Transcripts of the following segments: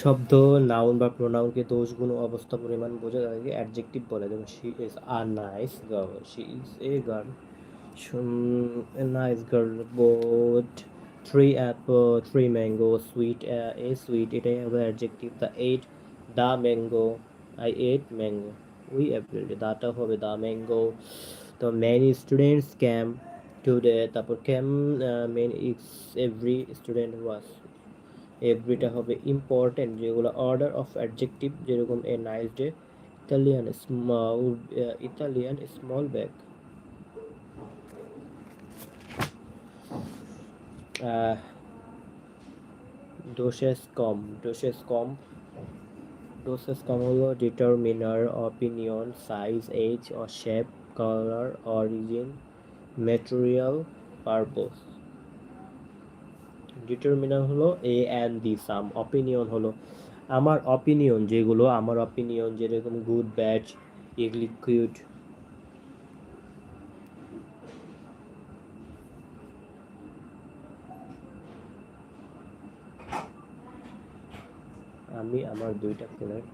শব্দ নাউন বা প্রোনাউনকে দোষ গুণ অবস্থা পরিমাণ বোঝা যায় অ্যাডজেক্টিভ বলে। যেমন she is a nice girl she is a girl girl bought three apple three mango sweet uh, a sweet এটাই হবে adjective the ate the mango I ate mango we April দাটা হবে দা ম্যাঙ্গো তো many students came today তারপর came men it's every student was এভরিটা হবে important যেগুলো order of adjective যেরকম a nice day Italian small Italian small bag doses come doses come doses come হলো determiner opinion size age or shape colour origin material purpose determiner হলো a and the some opinion হলো। আমার opinion যেগুলো, আমার opinion যেরকম good bad liquid আমি আমার দুইটা ফোনের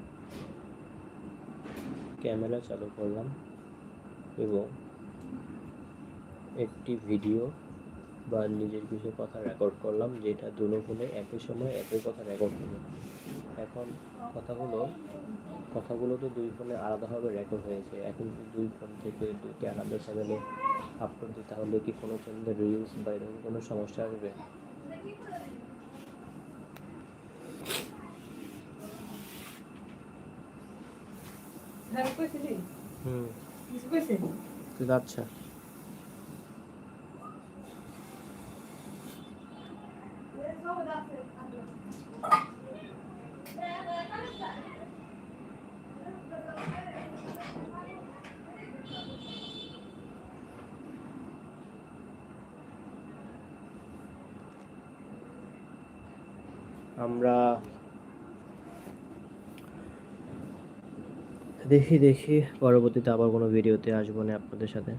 ক্যামেরা চালু করলাম এবং একটি ভিডিও বা নিজের কিছু কথা রেকর্ড করলাম যেটা দুটো ফোনে একই সময় একই কথা রেকর্ড হলো। এখন কথাগুলো কথাগুলো তো দুই ফোনে আলাদাভাবে রেকর্ড হয়েছে। এখন দুই ফোন থেকে দুইটি আলাদা চ্যানেলে আপলোড দিই তাহলে কি কোনো চ্যানেলে রিলস বা এরকম কোনো সমস্যা আসবে? হুম। আচ্ছা। আমরা দেখি দেখি। পরবর্তীতে আবার কোনো ভিডিওতে আসব না আপনাদের সাথে।